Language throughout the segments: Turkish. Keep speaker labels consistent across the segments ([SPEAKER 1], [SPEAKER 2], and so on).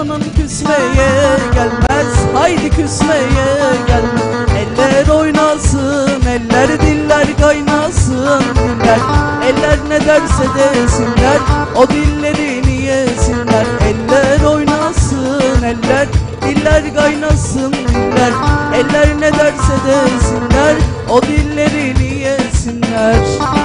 [SPEAKER 1] amanın küsmeye gelmez. Haydi küsmeye gelmez Eller oynasın eller diller kaynasın. Diller Eller ne derse desinler o dillerini yesinler. Eller oynasın eller diller kaynasın. Diller Eller ne derse desinler o dillerini yesinler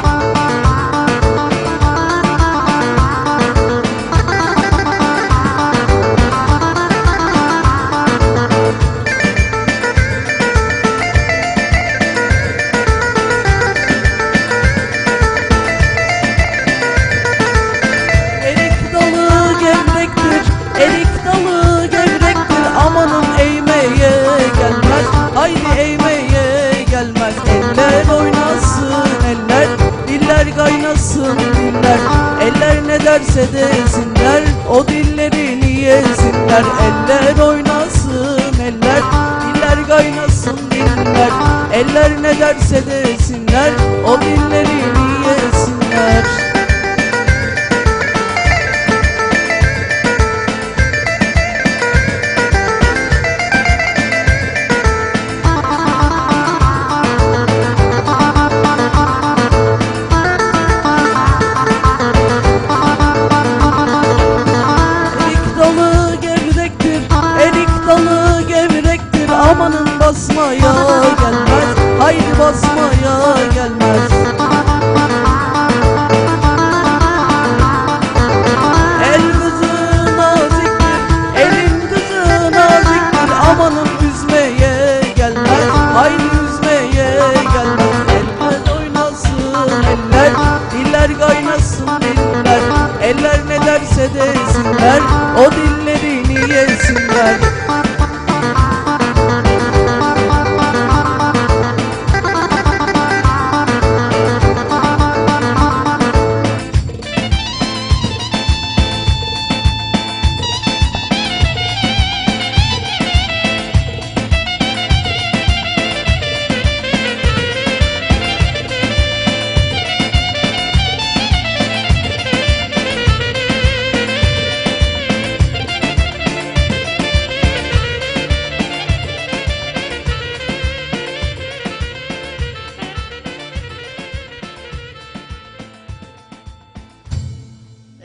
[SPEAKER 1] derse desinler, o dillerini yesinler Eller oynasın eller, diller kaynasın diller Eller ne derse desinler, o dillerini yesinler Amanın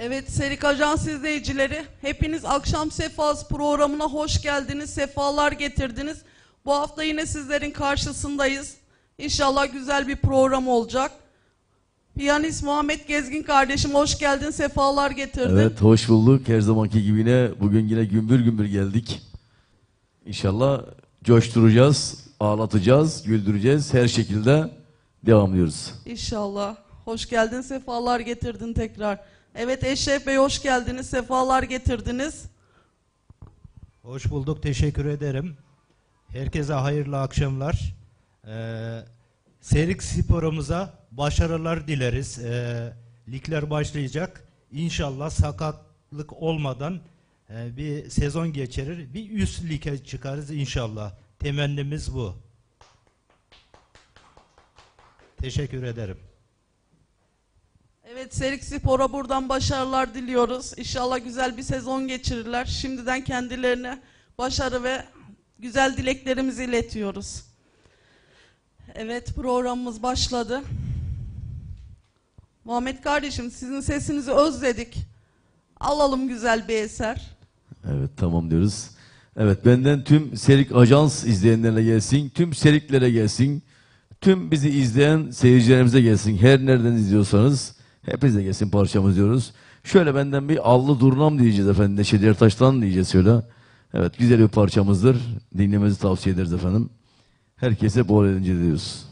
[SPEAKER 1] Evet Serik Ajans izleyicileri hepiniz Akşam Sefası programına hoş geldiniz, sefalar getirdiniz. Bu hafta yine sizlerin karşısındayız. İnşallah güzel bir program olacak. Piyanist Muhammed Gezgin kardeşim hoş geldin, sefalar getirdin.
[SPEAKER 2] Evet hoş bulduk. Her zamanki gibi yine bugün yine gümbür gümbür geldik. İnşallah coşturacağız, ağlatacağız, güldüreceğiz. Her şekilde devamlıyoruz.
[SPEAKER 1] İnşallah. Hoş geldin, sefalar getirdin tekrar. Evet Eşref Bey hoş geldiniz, sefalar getirdiniz.
[SPEAKER 3] Hoş bulduk, teşekkür ederim. Herkese hayırlı akşamlar. Ee, Serik sporumuza başarılar dileriz. Ee, ligler başlayacak. İnşallah sakatlık olmadan e, bir sezon geçirir. Bir üst lige çıkarız inşallah. Temennimiz bu. Teşekkür ederim.
[SPEAKER 1] Serik Spor'a buradan başarılar diliyoruz. İnşallah güzel bir sezon geçirirler. Şimdiden kendilerine başarı ve güzel dileklerimizi iletiyoruz. Evet programımız başladı. Muhammed kardeşim sizin sesinizi özledik. Alalım güzel bir eser.
[SPEAKER 2] Evet tamam diyoruz. Evet benden tüm Serik Ajans izleyenlerine gelsin, tüm Seriklere gelsin, tüm bizi izleyen seyircilerimize gelsin. Her nereden izliyorsanız hepinize gelsin parçamız diyoruz. Şöyle benden bir allı durnam diyeceğiz efendim. Neşet Ertaş'tan diyeceğiz şöyle. Evet güzel bir parçamızdır. Dinlemenizi tavsiye ederiz efendim. Herkese bol eğlence diliyoruz.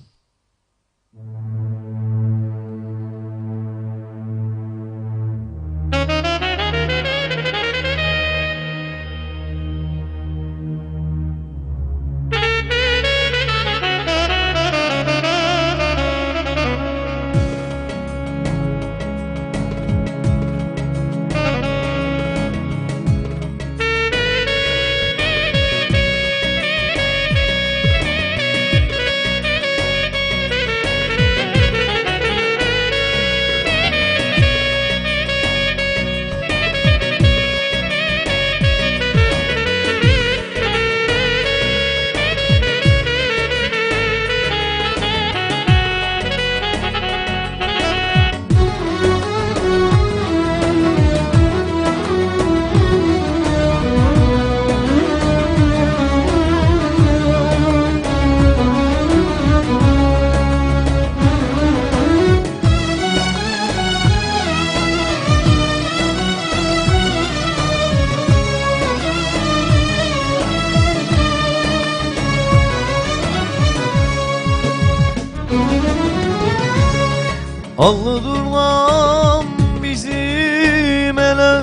[SPEAKER 2] Allı durmam bizim ele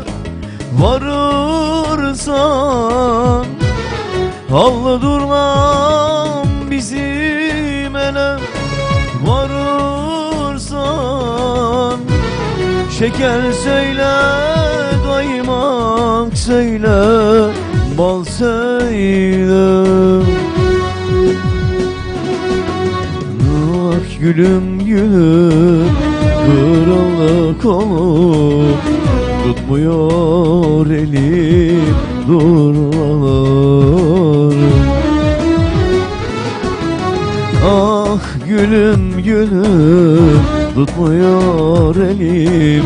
[SPEAKER 2] varırsan. Allı durmam bizim ele varırsan. Şeker söyle, kaymak söyle, bal söyle. Gülüm gülüm, kolum Tutmuyor elim, durmalar. Ah gülüm gülüm tutmuyor elim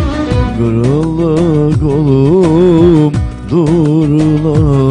[SPEAKER 2] Kırıldı kolum durlar